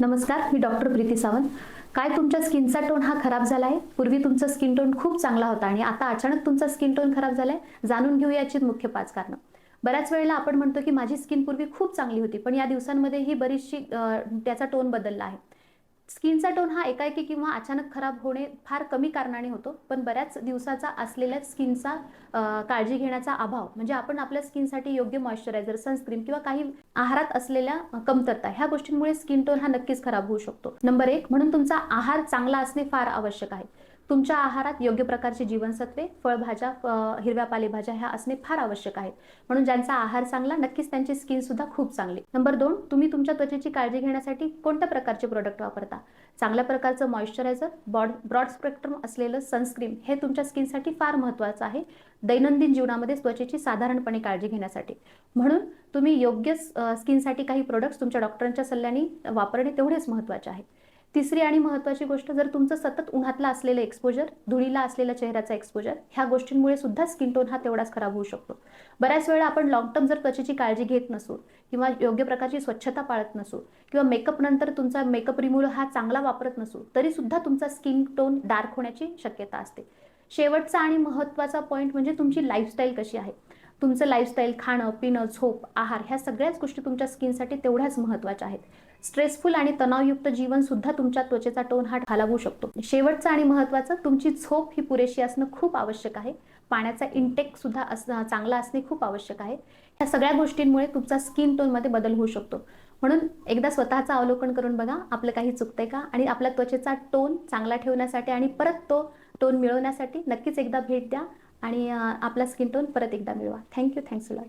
नमस्कार मी डॉक्टर प्रीती सावंत. काय तुमच्या स्किनचा टोन हा खराब झाला आहे? पूर्वी तुमचा स्किन टोन खूप चांगला होता आणि आता अचानक तुमचा स्किन टोन खराब झालाय? जाणून घेऊ याची मुख्य पाच कारणं. बऱ्याच वेळेला आपण म्हणतो की माझी स्किन पूर्वी खूप चांगली होती पण या दिवसांमध्ये ही बरीचशी त्याचा टोन बदलला आहे. स्किनचा टोन हा एकाएकी किंवा अचानक खराब होणे फार कमी कारणाने होतो पण बऱ्याच दिवसाचा असलेल्या स्किनचा काळजी घेण्याचा अभाव म्हणजे आपण आपल्या स्किनसाठी योग्य मॉइश्चरायझर सनस्क्रीन किंवा काही आहारात असलेल्या कमतरता ह्या गोष्टींमुळे स्किन टोन हा नक्कीच खराब होऊ शकतो. नंबर एक म्हणून तुमचा आहार चांगला असणे फार आवश्यक आहे. तुमच्या आहारात योग्य प्रकारची जीवनसत्वे फळभाज्या हिरव्या पालेभाज्या ह्या असणे फार आवश्यक आहे म्हणून ज्यांचा आहार चांगला नक्कीच त्यांची स्किन सुद्धा खूप चांगली. नंबर दोन तुम्ही तुमच्या त्वचेची काळजी घेण्यासाठी कोणत्या प्रकारचे प्रोडक्ट वापरता? चांगल्या प्रकारचं मॉइश्चरायझर बॉड ब्रॉड स्पेक्ट्रम असलेलं सनस्क्रीन हे तुमच्या स्किनसाठी फार महत्त्वाचं आहे दैनंदिन जीवनामध्ये त्वचेची साधारणपणे काळजी घेण्यासाठी. म्हणून तुम्ही योग्य स्किनसाठी काही प्रोडक्ट्स तुमच्या डॉक्टरांच्या सल्ल्याने वापरणे तेवढेच महत्त्वाचे आहे. तिसरी आणि महत्त्वाची गोष्ट जर तुमचं सतत उन्हातला असलेलं एक्सपोजर धुळीला असलेला चेहऱ्याचा एक्सपोजर ह्या गोष्टींमुळे सुद्धा स्किन टोन हा तेवढाच खराब होऊ शकतो. बऱ्याच वेळा आपण लॉंग टर्म जर त्वचेची काळजी घेत नसू किंवा योग्य प्रकारची स्वच्छता पाळत नसू किंवा मेकअप नंतर तुमचा मेकअप रिमूव्हर हा चांगला वापरत नसू तरी सुद्धा तुमचा स्किन टोन डार्क होण्याची शक्यता असते. शेवटचा आणि महत्त्वाचा पॉईंट म्हणजे तुमची लाईफस्टाईल कशी आहे? तुमचं लाईफस्टाईल खाणं पिणं झोप आहार ह्या सगळ्याच गोष्टी तुमच्या स्किनसाठी तेवढ्याच महत्त्वाच्या आहेत. स्ट्रेसफुल आणि तणावयुक्त जीवन सुद्धा तुमच्या त्वचेचा टोन हा घालवू शकतो. शेवटचं आणि महत्त्वाचं तुमची झोप ही पुरेशी असणं खूप आवश्यक आहे. पाण्याचा इंटेक सुद्धा अस चांगला असणे खूप आवश्यक आहे. ह्या सगळ्या गोष्टींमुळे तुमचा स्किन टोनमध्ये बदल होऊ शकतो. म्हणून एकदा स्वतःचं अवलोकन करून बघा आपलं काही चुकतंय का? आणि आपल्या त्वचेचा टोन चांगला ठेवण्यासाठी आणि परत तो टोन मिळवण्यासाठी नक्कीच एकदा भेट द्या. आणि आपला स्किन टोन परत एकदा मिळवा. Thank you thanks lot.